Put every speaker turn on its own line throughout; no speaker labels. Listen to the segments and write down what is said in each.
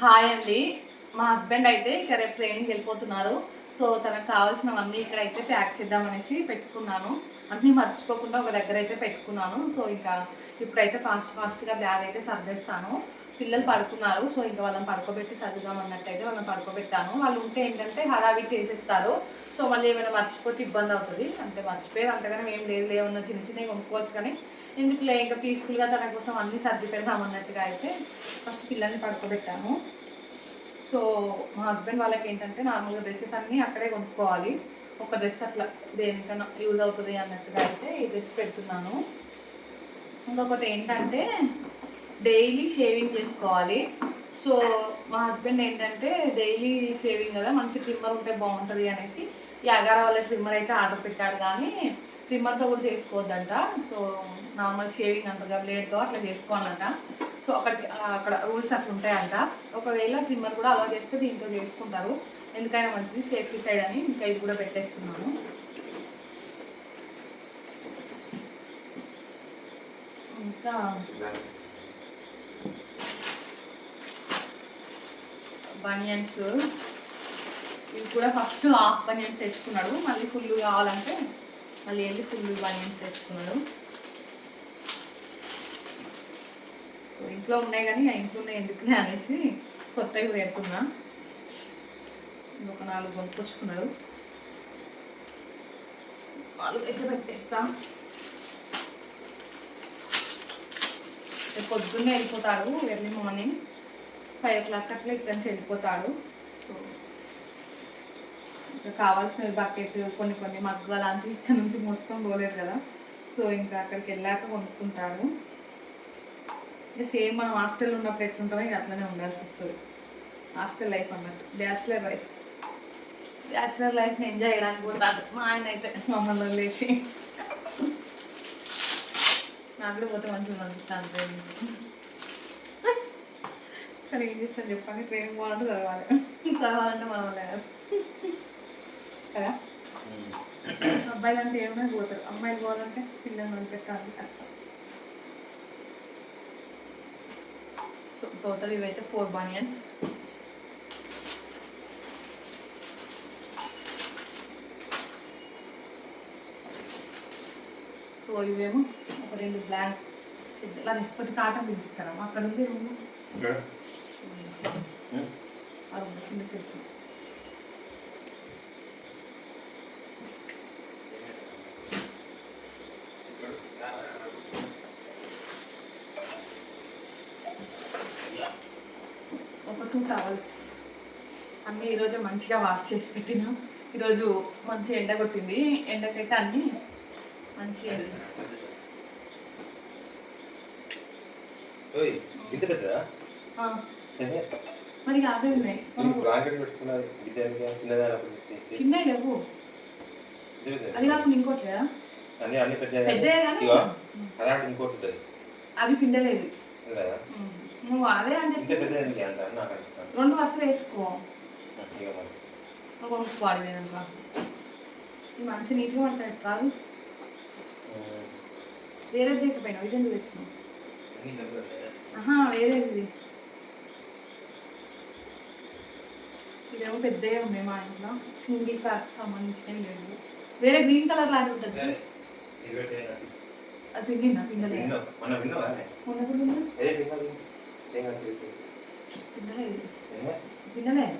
Hi అండి. మా husband అయితే ఇక రేపు ట్రైనింగ్ వెళ్ళిపోతున్నారు. సో తనకు కావాల్సినవన్నీ ఇక్కడ అయితే ప్యాక్ చేద్దామనేసి పెట్టుకున్నాను. అన్నీ మర్చిపోకుండా ఒక దగ్గర అయితే పెట్టుకున్నాను. సో ఇంకా ఇప్పుడైతే ఫాస్ట్ ఫాస్ట్గా బ్యాగ్ అయితే సర్దేస్తాను. పిల్లలు పడుకున్నారు. సో ఇంకా వాళ్ళని పడుకోబెట్టి సర్దుదాం అన్నట్టయితే వాళ్ళని పడుకోబెట్టాను. వాళ్ళు ఉంటే ఏంటంటే హడావి చేసేస్తారు. సో మళ్ళీ ఏమైనా మర్చిపోతే ఇబ్బంది అవుతుంది. అంటే మర్చిపోయేది అంతగానే ఏం లేదు. లేవన్నా చిన్న చిన్నవి కొనుక్కోవచ్చు కానీ ఎందుకులే ఇంకా పీస్ఫుల్గా తన కోసం అన్నీ సర్ది పెడదాం అన్నట్టుగా అయితే ఫస్ట్ పిల్లల్ని పడుకోబెట్టాను సో మా హస్బెండ్ వాళ్ళకి ఏంటంటే నార్మల్గా డ్రెస్సెస్ అన్నీ అక్కడే కొనుక్కోవాలి. ఒక డ్రెస్ అట్లా దేనికైనా యూజ్ అవుతుంది అన్నట్టుగా అయితే ఈ డ్రెస్ పెడుతున్నాను. ఇంకొకటి ఏంటంటే డైలీ షేవింగ్ చేసుకోవాలి. సో మా హస్బెండ్ ఏంటంటే డైలీ షేవింగ్ కదా మంచి ట్రిమ్మర్ ఉంటే బాగుంటుంది అనేసి ఈ అగారా వాళ్ళ ట్రిమ్మర్ అయితే ఆర్డర్ పెట్టాడు. కానీ ట్రిమ్మర్తో కూడా చేసుకోవద్దంట. సో నార్మల్ షేవింగ్ అంటారు కదా బ్లేడ్తో అట్లా చేసుకోవాలంట. సో అక్కడ అక్కడ రూల్స్ అట్లా ఉంటాయంట. ఒకవేళ ట్రిమ్మర్ కూడా అలా చేస్తే దీంతో చేసుకుంటారు. ఎందుకైనా మంచిది సేఫ్టీ సైడ్ అని ఇంకా ఇది కూడా పెట్టేస్తున్నాను. ఇంకా బనియన్స్ ఇవి కూడా ఫస్ట్ హాఫ్ బనియన్స్ తెచ్చుకున్నాడు. మళ్ళీ ఫుల్ కావాలంటే మళ్ళీ వెళ్ళి ఫుల్ బనియన్స్ తెచ్చుకున్నాడు. సో ఇంట్లో ఉన్నాయి కానీ ఆ ఇంట్లో ఉన్నాయి ఎందుకులే అనేసి కొత్తవి పెడుతున్నా. ఒక నాలుగు కొనుక్కొచ్చుకున్నాడు. నాలుగు అయితే పెట్టేస్తా రేపు పొద్దున్నే వెళ్ళిపోతాడు early morning. Five o'clock అట్లా ఇక్కడి నుంచి వెళ్ళిపోతాడు. సో కావాల్సిన బకెట్ కొన్ని కొన్ని మగ్గు అలాంటివి ఇక్కడ నుంచి మోసుకొని పోలేదు కదా. సో ఇంకా అక్కడికి వెళ్ళాక కొనుక్కుంటాడు ఇక సేమ్ మనం హాస్టల్ ఉన్నప్పుడు ఎట్లుంటామో ఇక అట్లనే ఉండాల్సి వస్తుంది. హాస్టల్ లైఫ్ అన్నట్టు. Bachelor life. బ్యాచిలర్ లైఫ్ని ఎంజాయ్ చేయడానికి పోతాడు మా ఆయన అయితే మమ్మల్ని వదిలేసి. నాకు కూడా పోతే మంచిగా అనిపిస్తాను ట్రైనింగ్. కానీ ఏం చేస్తాను చెప్పండి. ట్రైనింగ్ పోవాలంటే చదవాలి. చదవాలంటే మనం లేదు కదా? అబ్బాయిలు అంటే ఏమైనా పోతారు. అమ్మాయిలు పోవాలంటే పిల్లల్ని వదిలిపెట్టాలి కష్టం. సో టోటల్ ఇవైతే ఫోర్ బనియన్స్. సో ఇవేమో ఒక రెండు బ్లాక్ ఇలా ఒకటి కాటన్ పిలుస్తారా అక్కడ ఉంది రూమ్ ఆ రూమ్ కింద సెట్ ఒక టూ టవల్స్ అన్నీ ఈరోజు మంచిగా వాష్ చేసి పెట్టినా. ఈరోజు మంచి ఎండ కొట్టింది. ఎండకైతే అన్నీ మంచిగా మరి యాభై ఉన్నాయి. చిన్నవి లేవు. అది కాకుండా ఇంకోట్లేదా
అన్ని అన్ని పెద్ద అలాంటి ఇంకోటి ఉంటుంది.
అవి పిండలేదు.
లేదా.
నువ్వు అదే అని చెప్పి.
పెద్ద
రెండు వరుసలు వేసుకో. కొనుక్కోవాలి ఈ మనిషి నీట్గా పడతాయి కాదు. వేరే దిగపోయినావు ఇది ఎందుకు తెచ్చినావు? ఆహా వేరేది ఇదేమో పెద్దగా ఉన్నాయి మా ఇంట్లో. సింగిల్ కార్ సంబంధించినవి లేవు. వేరే గ్రీన్ కలర్ లాంటి ఉంటుంది. అది
విన్నావు మొన్న ఏ ఏం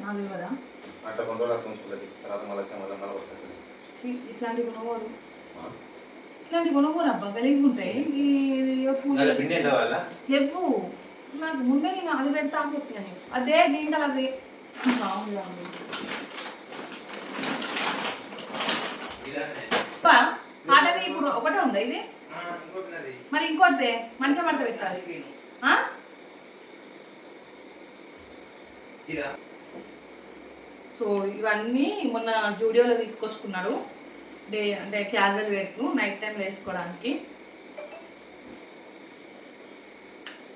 కాదు
కదా
అట్లా రోజులు ఉంచుకోలేదు. తర్వాత మళ్ళీ మళ్ళీ మళ్ళీ కొట్టుకుంటుంది
ఇట్లాంటి కొనుగోలు అబ్బా. గలీజ్గా ఉంటాయి. ఈ ఇది పూజ
అలా పిండి ఎండ వాళ్ళ
చెప్పు నాకు ముందే నేను అది పెడతా అని చెప్పిన నేను. అదే కలర్ అది. మామూలుగా కాటన్ ఇప్పుడు ఒకటే ఉందా ఇది. మరి ఇంకోటిదే మంచిగా పడత పెట్టాలి. ఆ?
ఇదా?
సో ఇవన్నీ మొన్న జూడియోలో తీసుకొచ్చుకున్నాడు డే అంటే క్యాజువల్ వేర్కు నైట్ టైం వేసుకోవడానికి.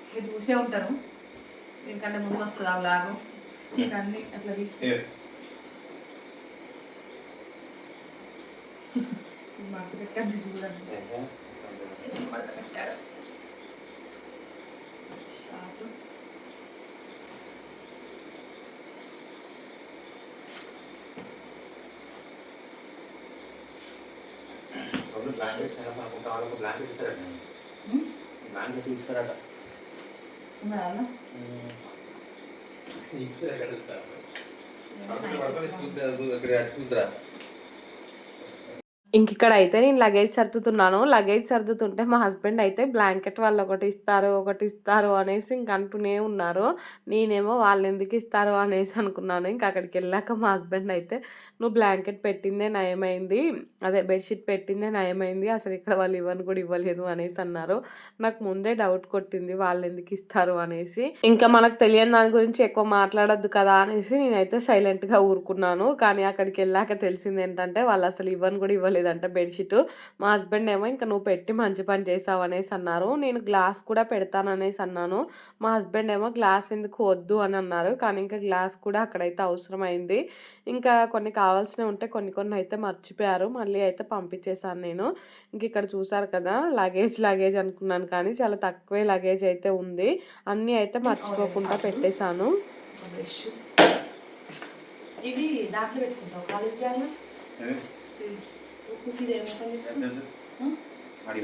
మీరు చూసే ఉంటారు. దీనికంటే ముందు వస్తుంది ఆ బ్లాగు ఇంకా అన్ని అట్లా parte
che
è misura. Uh-huh.
E
non guarda per terra.
Fissato. Blanket है ना आपको कारों
को
ब्लैंकेट की
तरह नहीं
ब्लैंकेट इस तरह
का
ना
ना
इस
तरह
का देता है आपको वर्तमान सुंदर सुंदर
ఇంక ఇక్కడ అయితే నేను లగేజ్ సర్దుతున్నాను. లగేజ్ సర్దుతుంటే మా హస్బెండ్ అయితే బ్లాంకెట్ వాళ్ళు ఒకటి ఇస్తారు ఒకటి ఇస్తారు అనేసి ఇంక అంటూనే ఉన్నారు. నేనేమో వాళ్ళు ఎందుకు ఇస్తారు అనేసి అనుకున్నాను. ఇంకా అక్కడికి వెళ్ళాక మా హస్బెండ్ అయితే నువ్వు బ్లాంకెట్ పెట్టిందే నయమైంది. అదే బెడ్షీట్ పెట్టిందే నయమైంది. అసలు ఇక్కడ వాళ్ళు ఇవ్వని కూడా ఇవ్వలేదు అనేసి అన్నారు. నాకు ముందే డౌట్ కొట్టింది వాళ్ళు ఎందుకు ఇస్తారు? అనేసి. ఇంకా మనకు తెలియని దాని గురించి ఎక్కువ మాట్లాడొద్దు కదా అనేసి నేనైతే సైలెంట్గా ఊరుకున్నాను. కానీ అక్కడికి వెళ్ళాక తెలిసింది ఏంటంటే వాళ్ళు అసలు ఇవ్వని కూడా ఇవ్వలేదు ఇవ్వలేదంట బెడ్షీట్. మా హస్బెండ్ ఏమో ఇంకా నువ్వు పెట్టి మంచి పని చేసావు అనేసి అన్నారు. నేను గ్లాస్ కూడా పెడతాను అనేసి అన్నాను. మా హస్బెండ్ ఏమో గ్లాస్ ఎందుకు వద్దు అని అన్నారు. కానీ ఇంకా గ్లాస్ కూడా అక్కడైతే అవసరం అయింది ఇంకా కొన్ని కావాల్సినవి ఉంటే కొన్ని కొన్ని అయితే మర్చిపోయారు. మళ్ళీ అయితే పంపించేశాను నేను. ఇంక ఇక్కడ చూసారు కదా లగేజ్ లగేజ్ అనుకున్నాను కానీ చాలా తక్కువే లగేజ్ అయితే ఉంది. అన్నీ అయితే మర్చిపోకుండా పెట్టేశాను.
ఇవి దాంట్లో పెట్టుకుంటావు? కాలేజ్ బ్యాగ్ ఇది ఏమో పని చేస్తావు? ఆ?
వాడి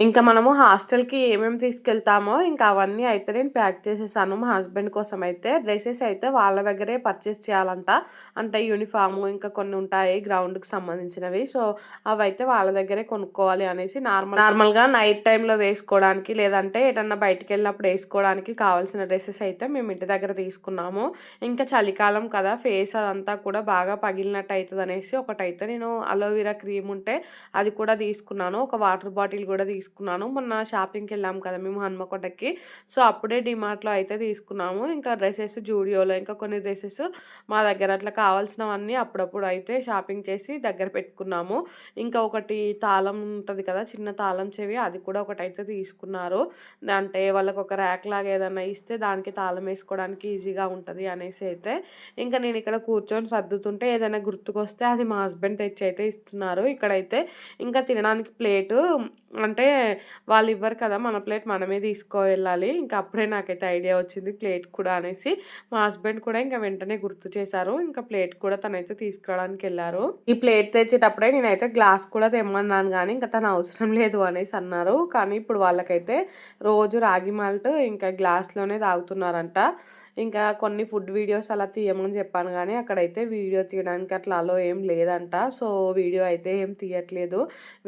ఇంకా మనము హాస్టల్కి ఏమేమి తీసుకెళ్తామో ఇంకా అవన్నీ అయితే నేను ప్యాక్ చేసేసాను. మా హస్బెండ్ కోసం అయితే డ్రెస్సెస్ అయితే వాళ్ళ దగ్గరే పర్చేస్ చేయాలంట. అంటే యూనిఫామ్ ఇంకా కొన్ని ఉంటాయి గ్రౌండ్కి సంబంధించినవి. సో అవి అయితే వాళ్ళ దగ్గరే కొనుక్కోవాలి అనేసి నార్మల్ నార్మల్గా నైట్ టైంలో వేసుకోవడానికి లేదంటే ఏదన్నా బయటికి వెళ్ళినప్పుడు వేసుకోవడానికి కావాల్సిన డ్రెస్సెస్ అయితే మేము ఇంటి దగ్గర తీసుకున్నాము. ఇంకా చలికాలం కదా ఫేస్ అదంతా కూడా బాగా పగిలినట్టు అవుతుంది అనేసి ఒకటైతే నేను అలోవెరా క్రీమ్ ఉంటే అది కూడా తీసుకున్నాను. ఒక వాటర్ బాటిల్ కూడా తీసుకున్నాను తీసుకున్నాను. మొన్న షాపింగ్కి వెళ్ళాం కదా మేము హన్మకొండకి. సో అప్పుడే డిమార్ట్లో అయితే తీసుకున్నాము. ఇంకా డ్రెస్సెస్ జూడియోలో ఇంకా కొన్ని డ్రెస్సెస్ మా దగ్గర అట్లా కావాల్సినవన్నీ అప్పుడప్పుడు అయితే షాపింగ్ చేసి దగ్గర పెట్టుకున్నాము. ఇంకా ఒకటి తాళం ఉంటుంది కదా చిన్న తాళం చెవి అది కూడా ఒకటి అయితే తీసుకున్నారు. అంటే వాళ్ళకి ఒక ర్యాక్ లాగా ఏదైనా ఇస్తే దానికి తాళం వేసుకోవడానికి ఈజీగా ఉంటుంది అనేసి అయితే. ఇంకా నేను ఇక్కడ కూర్చొని సర్దుతుంటే ఏదైనా గుర్తుకొస్తే అది మా హస్బెండ్ తెచ్చి అయితే ఇస్తున్నారు. ఇక్కడైతే ఇంకా తినడానికి ప్లేటు అంటే వాళ్ళు ఇవ్వరు కదా మన ప్లేట్ మనమే తీసుకో వెళ్ళాలి ఇంకా అప్పుడే నాకైతే ఐడియా వచ్చింది ప్లేట్ కూడా అనేసి. మా హస్బెండ్ కూడా ఇంకా వెంటనే గుర్తు చేశారు. ఇంకా ప్లేట్ కూడా తనైతే తీసుకురావడానికి వెళ్ళారు ఈ ప్లేట్ తెచ్చేటప్పుడే నేనైతే గ్లాస్ కూడా తెమ్మన్నాను కానీ ఇంకా తను అవసరం లేదు అనేసి అన్నారు. కానీ ఇప్పుడు వాళ్ళకైతే రోజు రాగి మాల్ట్ ఇంకా గ్లాస్లోనే తాగుతున్నారంట. ఇంకా కొన్ని ఫుడ్ వీడియోస్ అలా తీయమని చెప్పాను కానీ అక్కడైతే వీడియో తీయడానికి అట్లా అలో ఏం లేదంట. సో వీడియో అయితే ఏం తీయట్లేదు.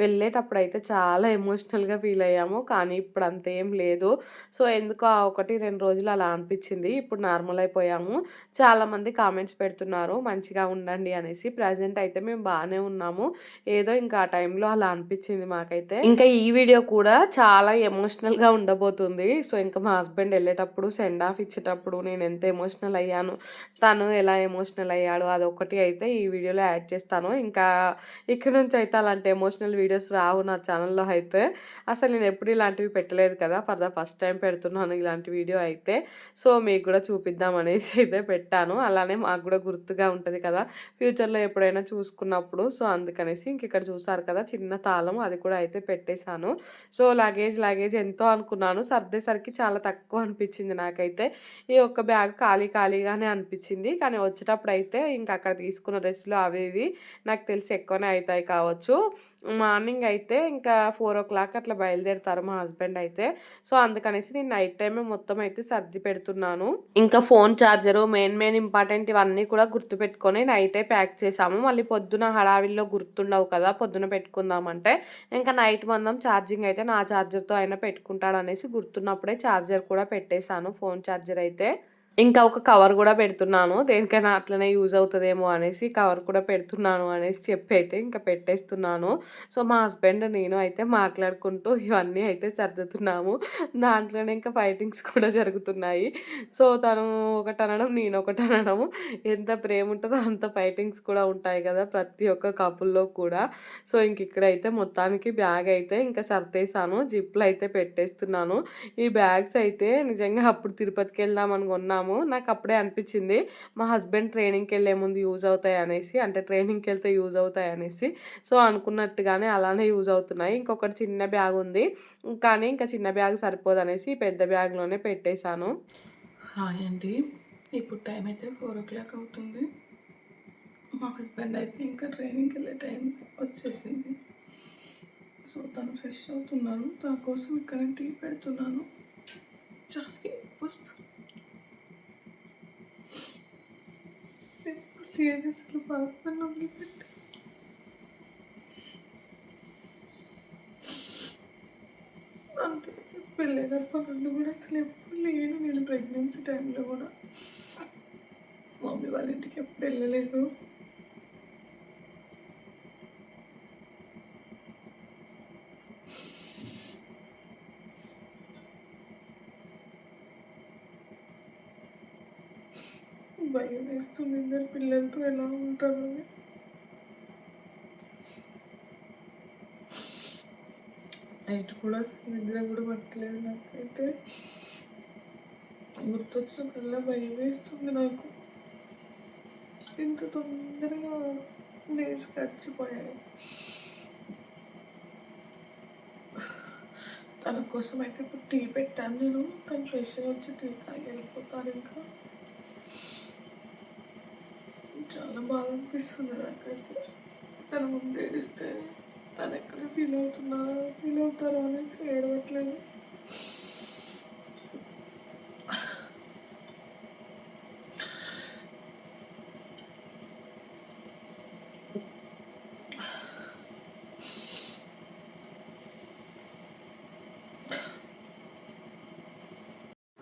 వెళ్ళేటప్పుడు అయితే చాలా ఎమోషనల్గా ఫీల్ అయ్యాము కానీ ఇప్పుడు అంత ఏం లేదు. సో ఎందుకో ఆ ఒకటి రెండు రోజులు అలా అనిపించింది. ఇప్పుడు నార్మల్ అయిపోయాము. చాలామంది కామెంట్స్ పెడుతున్నారు మంచిగా ఉండండి అనేసి. ప్రజెంట్ అయితే మేము బాగానే ఉన్నాము. ఏదో ఇంకా ఆ టైంలో అలా అనిపించింది మాకైతే. ఇంకా ఈ వీడియో కూడా చాలా ఎమోషనల్గా ఉండబోతుంది. సో ఇంకా మా హస్బెండ్ వెళ్ళేటప్పుడు సెండ్ ఆఫ్ ఇచ్చేటప్పుడు నేను నేను ఎంత ఎమోషనల్ అయ్యాను తను ఎలా ఎమోషనల్ అయ్యాడు అదొకటి అయితే ఈ వీడియోలో యాడ్ చేస్తాను. ఇంకా ఇక్కడ నుంచి అయితే అలాంటి ఎమోషనల్ వీడియోస్ రావు నా ఛానల్లో అయితే. అసలు నేను ఎప్పుడు ఇలాంటివి పెట్టలేదు కదా ఫర్ ద ఫస్ట్ టైం పెడుతున్నాను ఇలాంటి వీడియో అయితే. సో మీకు కూడా చూపిద్దాం అనేసి అయితే పెట్టాను. అలానే మాకు కూడా గుర్తుగా ఉంటుంది కదా ఫ్యూచర్లో ఎప్పుడైనా చూసుకున్నప్పుడు. సో అందుకనేసి ఇంక ఇక్కడ చూసారు కదా చిన్న తాళం అది కూడా అయితే పెట్టేశాను. సో లగేజ్ లగేజ్ ఎంతో అనుకున్నాను. సర్దేసరికి చాలా తక్కువ అనిపించింది నాకైతే. ఈ ఒక్క బ్యాగ్ ఖాళీ ఖాళీగానే అనిపించింది. కానీ వచ్చేటప్పుడు అయితే ఇంకా అక్కడ తీసుకున్న డ్రెస్సులు అవి ఇవి నాకు తెలిసి ఎక్కువనే అవుతాయి కావచ్చు. మార్నింగ్ అయితే ఇంకా ఫోర్ ఓ క్లాక్ అట్లా బయలుదేరుతారు మా హస్బెండ్ అయితే. సో అందుకనేసి నేను నైట్ టైమే మొత్తం అయితే సర్ది పెడుతున్నాను. ఇంకా phone charger main main important ఇవన్నీ కూడా గుర్తుపెట్టుకొని నైటే ప్యాక్ చేసాము మళ్ళీ పొద్దున హడావిల్లో గుర్తుండవు కదా పొద్దున పెట్టుకుందామంటే. ఇంకా నైట్ మందం ఛార్జింగ్ అయితే నా ఛార్జర్తో అయినా పెట్టుకుంటాడనేసి గుర్తున్నప్పుడే ఛార్జర్ కూడా పెట్టేశాను ఫోన్ ఛార్జర్ అయితే. ఇంకా ఒక కవర్ కూడా పెడుతున్నాను. దేనికైనా అట్లనే యూజ్ అవుతుందేమో అనేసి కవర్ కూడా పెడుతున్నాను అనేసి చెప్పి అయితే ఇంకా పెట్టేస్తున్నాను. సో మా హస్బెండ్ నేను అయితే మాట్లాడుకుంటూ ఇవన్నీ అయితే సర్దుతున్నాము. దాంట్లోనే ఇంకా ఫైటింగ్స్ కూడా జరుగుతున్నాయి. సో తను ఒకటి అనడం నేను ఒకటి అనడం ఎంత ప్రేమ ఉంటుందో అంత ఫైటింగ్స్ కూడా ఉంటాయి కదా ప్రతి ఒక్క కపుల్లో కూడా. సో ఇంక ఇక్కడైతే మొత్తానికి బ్యాగ్ అయితే ఇంకా సర్దేశాను. జిప్లు అయితే పెట్టేస్తున్నాను. ఈ బ్యాగ్స్ అయితే నిజంగా అప్పుడు తిరుపతికి వెళ్దాం అనుకున్నాము కొన్నాము నాకు అప్పుడే అనిపించింది మా హస్బెండ్ ట్రైనింగ్కి వెళ్ళే ముందు యూజ్ అవుతాయి అనేసి అంటే ట్రైనింగ్కి వెళ్తే యూజ్ అవుతాయి అనేసి. సో అనుకున్నట్టుగానే అలానే యూజ్ అవుతున్నాయి. ఇంకొకటి చిన్న బ్యాగ్ ఉంది. కానీ ఇంకా చిన్న బ్యాగ్ సరిపోదు అనేసి పెద్ద బ్యాగ్లోనే పెట్టేశాను.
హాయ్ అండి. ఇప్పుడు టైం అయితే ఫోర్ ఓ క్లాక్ అవుతుంది.
మా హస్బెండ్ అయితే ఇంకా ట్రైనింగ్కి వెళ్ళే టైం వచ్చేసింది. సో తను ఫ్రెష్ అవుతున్నాను తన కోసం ఇక్కడ టీ పెడుతున్నాను. చాలా వస్తుంది ఎప్పుడు అసలు బాధపడిన అంటే పెళ్ళైనప్పటి నుండి కూడా అసలు ఎప్పుడు లేను నేను ప్రెగ్నెన్సీ టైంలో కూడా మమ్మీ వాళ్ళ ఇంటికి ఎప్పుడు వెళ్ళలేదు భయం ఇద్దరు పిల్లలతో ఎలా ఉంటారు. నైట్ కూడా నిద్ర కూడా పట్టలేదు నాకైతే. గుర్తొచ్చినప్పుడల్లా భయం వేస్తుంది నాకు. ఇంత తొందరగా డేస్ గడిచిపోయాయి తన కోసం అయితే ఇప్పుడు టీ పెట్టాను నేను. తను ఫ్రెష్గా వచ్చి టీ తాగి వెళ్ళిపోతారు ఇంకా. చాలా బాధ అనిపిస్తుంది నాకైతే. తన ముందు ఏడిస్తే తను ఎక్కడ ఫీల్ అవుతున్నా? ఫీల్ అవుతారో అనేసి ఏడవట్లేదు.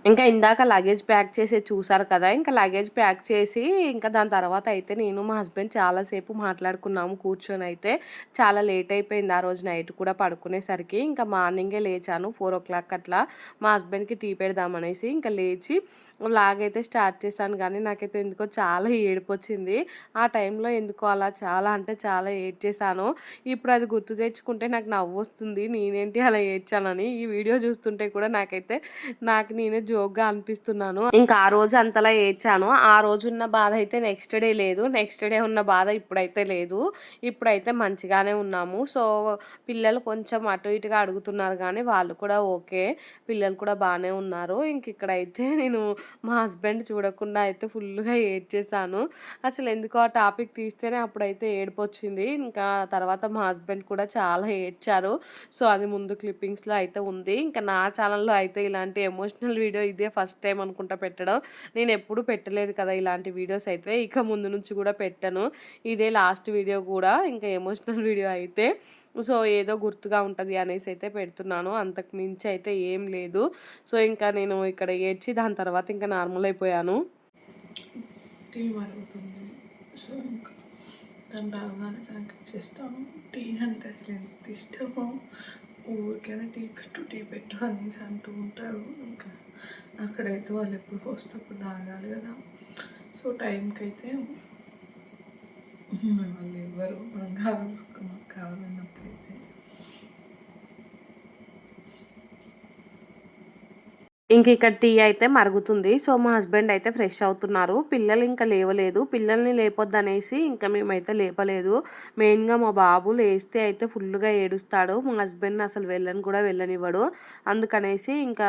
ఇంకా ఇందాక లగేజ్ ప్యాక్ చేసి చూసారు కదా ఇంకా లగేజ్ ప్యాక్ చేసి ఇంకా దాని తర్వాత అయితే నేను మా హస్బెండ్ చాలాసేపు మాట్లాడుకున్నాము కూర్చొని అయితే. చాలా లేట్ అయిపోయింది ఆ రోజు నైట్ కూడా పడుకునేసరికి. ఇంకా మార్నింగే లేచాను ఫోర్ ఓ క్లాక్ అట్లా మా హస్బెండ్కి టీ పెడదామనేసి ఇంకా లేచి లాగైతే స్టార్ట్ చేశాను కానీ నాకైతే ఎందుకో చాలా ఏడుపు వచ్చింది ఆ టైంలో ఎందుకో అలా చాలా అంటే చాలా ఏడ్చేశాను. ఇప్పుడు అది గుర్తు తెచ్చుకుంటే నాకు నవ్వు వస్తుంది నేనేంటి అలా ఏడ్చానని ఈ వీడియో చూస్తుంటే కూడా నాకైతే నాకు నేనే జోక్గా అనిపిస్తున్నాను. ఇంకా ఆ రోజు అంతలా ఏడ్చాను. ఆ రోజు ఉన్న బాధ అయితే నెక్స్ట్ డే లేదు. నెక్స్ట్ డే ఉన్న బాధ ఇప్పుడైతే లేదు. ఇప్పుడైతే మంచిగానే ఉన్నాము. సో పిల్లలు కొంచెం అటు ఇటుగా అడుగుతున్నారు కానీ వాళ్ళు కూడా ఓకే. పిల్లలు కూడా బాగానే ఉన్నారు. ఇంక ఇక్కడైతే నేను మా హస్బెండ్ చూడకుండా అయితే ఫుల్గా ఏడ్చేసాను అసలు ఎందుకో ఆ టాపిక్ తీస్తేనే అప్పుడైతే ఏడుపు వచ్చింది ఇంకా తర్వాత మా హస్బెండ్ కూడా చాలా ఏడ్చారు. సో అది ముందు క్లిప్పింగ్స్లో అయితే ఉంది. ఇంకా నా ఛానల్లో అయితే ఇలాంటి ఎమోషనల్ వీడియో ఇదే ఫస్ట్ టైం అనుకుంటా పెట్టడం. నేను ఎప్పుడు పెట్టలేదు కదా ఇలాంటి వీడియోస్ అయితే. ఇక ముందు నుంచి కూడా పెట్టాను. ఇదే లాస్ట్ వీడియో కూడా. ఇంకా ఎమోషనల్ వీడియో అయితే. సో ఏదో గుర్తుగా ఉంటుంది అనేసి అయితే పెడుతున్నాను. అంతకు మించి అయితే ఏం లేదు. సో ఇంకా నేను ఇక్కడ ఏడ్చి దాని తర్వాత ఇంకా నార్మల్ అయిపోయాను.
టీ మరుగుతుంది. సో ఇంకా తను రాగానే తనకి ఇచ్చేస్తాను టీ అంటే అసలు ఎంత ఇష్టమో. ఊరికైనా టీ పెట్టు టీ పెట్టు అనేసి అంటూ ఉంటారు. ఇంకా అక్కడైతే వాళ్ళు ఎప్పుడు పోస్తే అప్పుడు తాగాలి కదా. సో టైంకి అయితే వాళ్ళు ఎవరు మనం కావాల్సుకున్నాం కావాలన్నప్పుడైతే
ఇంక ఇక్కడ టీ అయితే మరుగుతుంది. సో మా హస్బెండ్ అయితే ఫ్రెష్ అవుతున్నారు. పిల్లలు ఇంకా లేవలేదు. పిల్లల్ని లేపొద్దనేసి ఇంకా మేమైతే లేపలేదు. మెయిన్గా మా బాబు లేస్తే అయితే ఫుల్గా ఏడుస్తాడు. మా హస్బెండ్ అసలు వెళ్ళని కూడా వెళ్ళనివ్వడు. అందుకనేసి ఇంకా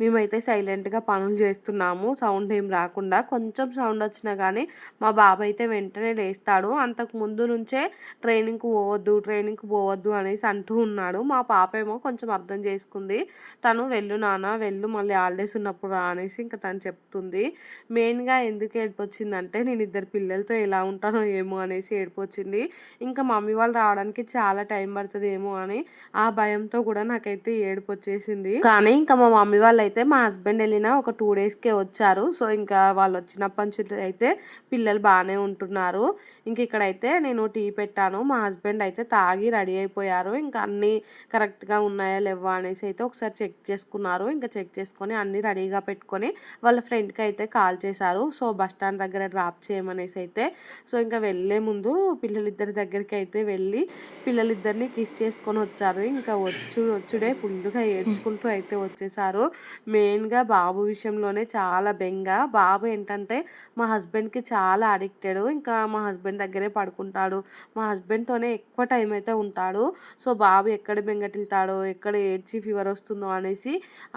మేమైతే సైలెంట్గా పనులు చేస్తున్నాము. సౌండ్ ఏం రాకుండా. కొంచెం సౌండ్ వచ్చినా కానీ మా బాబు అయితే వెంటనే లేస్తాడు. అంతకు ముందు నుంచే ట్రైనింగ్కి పోవద్దు ట్రైనింగ్కి పోవద్దు అనేసి అంటూ ఉన్నాడు. మా పాప ఏమో కొంచెం అర్థం చేసుకుంది. తను వెళ్ళు నాన్న వెళ్ళు మళ్ళీ హాలిడేస్ ఉన్నప్పుడు రా అనేసి ఇంకా తను చెప్తుంది. మెయిన్గా ఎందుకు ఏడిపొచ్చిందంటే నేను ఇద్దరు పిల్లలతో ఎలా ఉంటానో ఏమో అనేసి ఏడిపొచ్చింది. ఇంకా మమ్మీ వాళ్ళు రావడానికి చాలా టైం పడుతుంది ఏమో అని ఆ భయంతో కూడా నాకైతే ఏడుపు వచ్చేసింది కానీ ఇంకా మా మమ్మీ వాళ్ళు అయితే మా హస్బెండ్ వెళ్ళిన ఒక టూ డేస్కే వచ్చారు. సో ఇంకా వాళ్ళు వచ్చినప్పటి నుంచి అయితే పిల్లలు బాగానే ఉంటున్నారు. ఇంక ఇక్కడైతే నేను టీ పెట్టాను. మా హస్బెండ్ అయితే తాగి రెడీ అయిపోయారు. ఇంకా అన్నీ కరెక్ట్గా ఉన్నాయా లేవా అనేసి అయితే ఒకసారి చెక్ చేసుకున్నారు. ఇంకా చెక్ చేసుకొని అన్నీ రెడీగా పెట్టుకొని వాళ్ళ ఫ్రెండ్కి అయితే కాల్ చేశారు. సో బస్ స్టాండ్ దగ్గర డ్రాప్ చేయమనేసి అయితే. సో ఇంకా వెళ్ళే ముందు పిల్లలిద్దరి దగ్గరికి అయితే వెళ్ళి పిల్లలిద్దరిని కిస్ చేసుకొని వచ్చారు. ఇంకా వచ్చు వచ్చుడే ఫుల్గా ఏడ్చుకుంటూ అయితే వచ్చేసారు. మెయిన్గా బాబు విషయంలోనే చాలా బెంగ. బాబు ఏంటంటే మా హస్బెండ్కి చాలా అడిక్టెడ్. ఇంకా మా హస్బెండ్ దగ్గరే పడుకుంటాడు. మా హస్బెండ్తోనే ఎక్కువ టైం అయితే ఉంటాడు. సో బాబు ఎక్కడ బెంగటిల్తాడో ఎక్కడ ఏడ్చి ఫీవర్ వస్తుందో అనేసి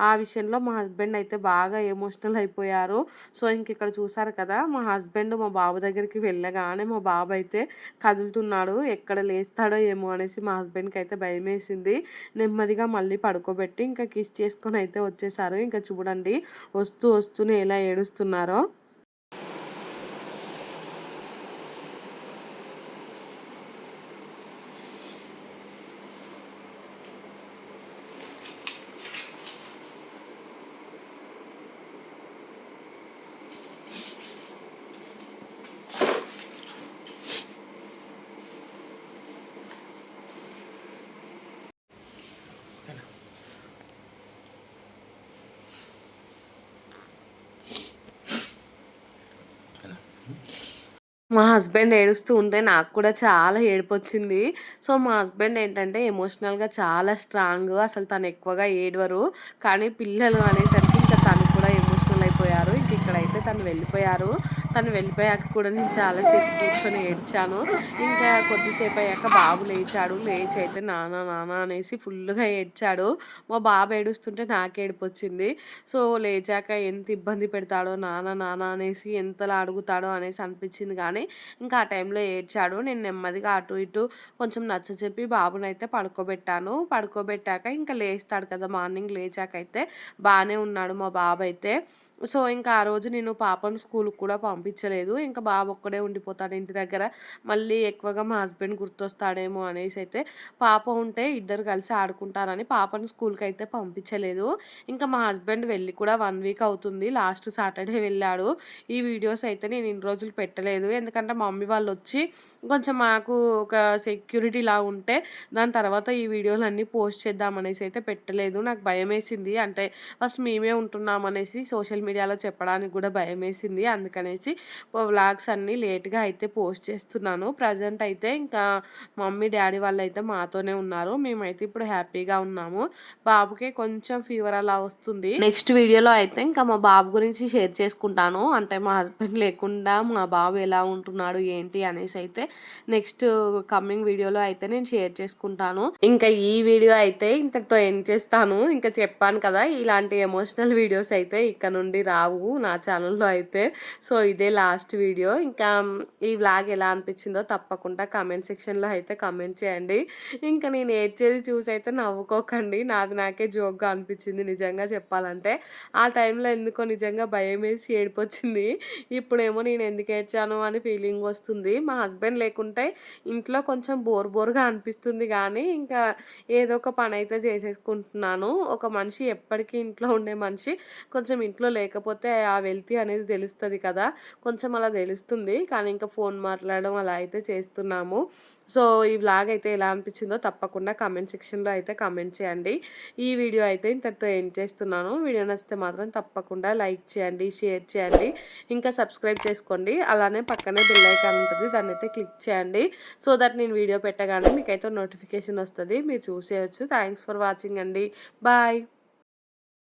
ఆ విషయంలో మా హస్బెండ్ అయితే బాగా ఎమోషనల్ అయిపోయారు. సో ఇంక ఇక్కడ చూసారు కదా మా హస్బెండ్ మా బాబు దగ్గరికి వెళ్ళగానే మా బాబు అయితే కదులుతున్నాడు. ఎక్కడ లేస్తాడో ఏమో అనేసి మా హస్బెండ్కి అయితే భయం వేసింది నెమ్మదిగా మళ్ళీ పడుకోబెట్టి ఇంకా కిస్ చేసుకొని అయితే వచ్చేసారు. ఇంకా చూడండి వస్తూ వస్తూనే ఎలా ఏడుస్తున్నారో. మా హస్బెండ్ ఏడుస్తూ ఉంటే నాకు కూడా చాలా ఏడుపొచ్చింది. సో, మా హస్బెండ్ ఏంటంటే ఎమోషనల్‌గా చాలా స్ట్రాంగ్. అసలు తను ఎక్కువగా ఏడవరు. కానీ పిల్లలు అనేసరికి ఇంకా తను కూడా ఎమోషనల్ అయిపోయారు. ఇంక ఇక్కడైతే తను వెళ్ళిపోయారు. తను వెళ్ళిపోయాక కూడా నేను చాలా సేపు కూర్చొని ఏడ్చాను. ఇంకా కొద్దిసేపు అయ్యాక బాబు లేచాడు. లేచి అయితే నానా నానా అనేసి ఫుల్‌గా ఏడ్చాడు. మా బాబు ఏడుస్తుంటే నాకు ఏడుపొచ్చింది. సో, లేచాక ఎంత ఇబ్బంది పెడతాడో నానా నానా అనేసి ఎంతలా అడుగుతాడో అనేసి అనిపించింది కానీ ఇంకా ఆ టైంలో ఏడ్చాడు. నేను నెమ్మదిగా అటు ఇటు కొంచెం నచ్చ చెప్పి బాబునైతే పడుకోబెట్టాను. పడుకోబెట్టాక ఇంకా లేస్తాడు కదా! మార్నింగ్ లేచాకైతే బాగానే ఉన్నాడు మా బాబు అయితే సో, ఇంకా ఆ రోజు నేను పాపను స్కూల్కి కూడా పంపించలేదు. ఇంకా బాబు ఒక్కడే ఉండిపోతాడు ఇంటి దగ్గర. మళ్ళీ ఎక్కువగా మా హస్బెండ్ గుర్తొస్తాడేమో అనేసి అయితే పాప ఉంటే ఇద్దరు కలిసి ఆడుకుంటారని పాపను అయితే పంపించలేదు. ఇంకా మా హస్బెండ్ వెళ్ళి కూడా వన్ వీక్ అవుతుంది. లాస్ట్ సాటర్డే వెళ్ళాడు. ఈ వీడియోస్ అయితే నేను ఇన్ని రోజులు పెట్టలేదు. ఎందుకంటే మమ్మీ వాళ్ళు వచ్చి కొంచెం మాకు ఒక సెక్యూరిటీ లా ఉంటే దాని తర్వాత ఈ వీడియోలు అన్నీ పోస్ట్ చేద్దామనేసి అయితే పెట్టలేదు. నాకు భయమేసింది. అంటే ఫస్ట్ మేమే ఉంటున్నామనేసి సోషల్ మీడియాలో చెప్పడానికి కూడా భయమేసింది. అందుకనేసి వ్లాగ్స్ అన్నీ లేట్‌గా అయితే పోస్ట్ చేస్తున్నాను. ప్రజెంట్ అయితే ఇంకా మమ్మీ, డాడీ వాళ్ళు అయితే మాతోనే ఉన్నారు. మేమైతే ఇప్పుడు హ్యాపీగా ఉన్నాము. బాబుకే కొంచెం ఫీవర్ అలా వస్తుంది. నెక్స్ట్ వీడియోలో అయితే ఇంకా మా బాబు గురించి షేర్ చేసుకుంటాను. అంటే మా హస్బెండ్ లేకుండా మా బాబు ఎలా ఉంటున్నాడు ఏంటి అనేసి అయితే నెక్స్ట్ కమింగ్ వీడియోలో అయితే నేను షేర్ చేసుకుంటాను. ఇంకా ఈ వీడియో అయితే ఇంతటితో ఎండ్ చేస్తాను. ఇంకా చెప్పాను కదా! ఇలాంటి ఎమోషనల్ వీడియోస్ అయితే ఇక్కడ నుండి రావు నా ఛానల్‌లో అయితే. సో, ఇదే లాస్ట్ వీడియో. ఇంకా ఈ వ్లాగ్ ఎలా అనిపించిందో తప్పకుండా కమెంట్ సెక్షన్‌లో అయితే కమెంట్ చేయండి. ఇంకా నేను ఏడ్చేది చూసి అయితే నవ్వుకోకండి. నాది నాకే జోక్‌గా అనిపించింది నిజంగా చెప్పాలంటే. ఆ టైంలో ఎందుకో నిజంగా భయం వేసి ఏడిపోచ్చింది ఇప్పుడేమో నేను ఎందుకు ఏడ్చాను అని ఫీలింగ్ వస్తుంది. మా హస్బెండ్ లేకుంటే ఇంట్లో కొంచెం బోర్ బోర్‌గా అనిపిస్తుంది కానీ ఇంకా ఏదో ఒక పని అయితే చేసేసుకుంటున్నాను. ఒక మనిషి ఎప్పటికీ ఇంట్లో ఉండే మనిషి కొంచెం ఇంట్లో లేకపోతే ఆ వెల్తి అనేది తెలుస్తుంది కదా! కొంచెం అలా తెలుస్తుంది. కానీ ఇంకా ఫోన్ మాట్లాడడం అలా అయితే చేస్తున్నాము. సో, ఈ వ్లాగ్ అయితే ఎలా అనిపించిందో తప్పకుండా కామెంట్ సెక్షన్‌లో అయితే కామెంట్ చేయండి. ఈ వీడియో అయితే ఇంతటితో ఎండ్ చేస్తున్నాను. వీడియో నచ్చితే మాత్రం తప్పకుండా లైక్ చేయండి, షేర్ చేయండి, ఇంకా సబ్స్క్రైబ్ చేసుకోండి. అలానే పక్కనే బెల్ ఐకాన్ దాన్ని అయితే క్లిక్ చేయండి. సో దట్ నేను వీడియో పెట్టగానే మీకైతే నోటిఫికేషన్ వస్తుంది మీరు చూసేయచ్చు థ్యాంక్స్ ఫర్ వాచింగ్ అండి. బాయ్.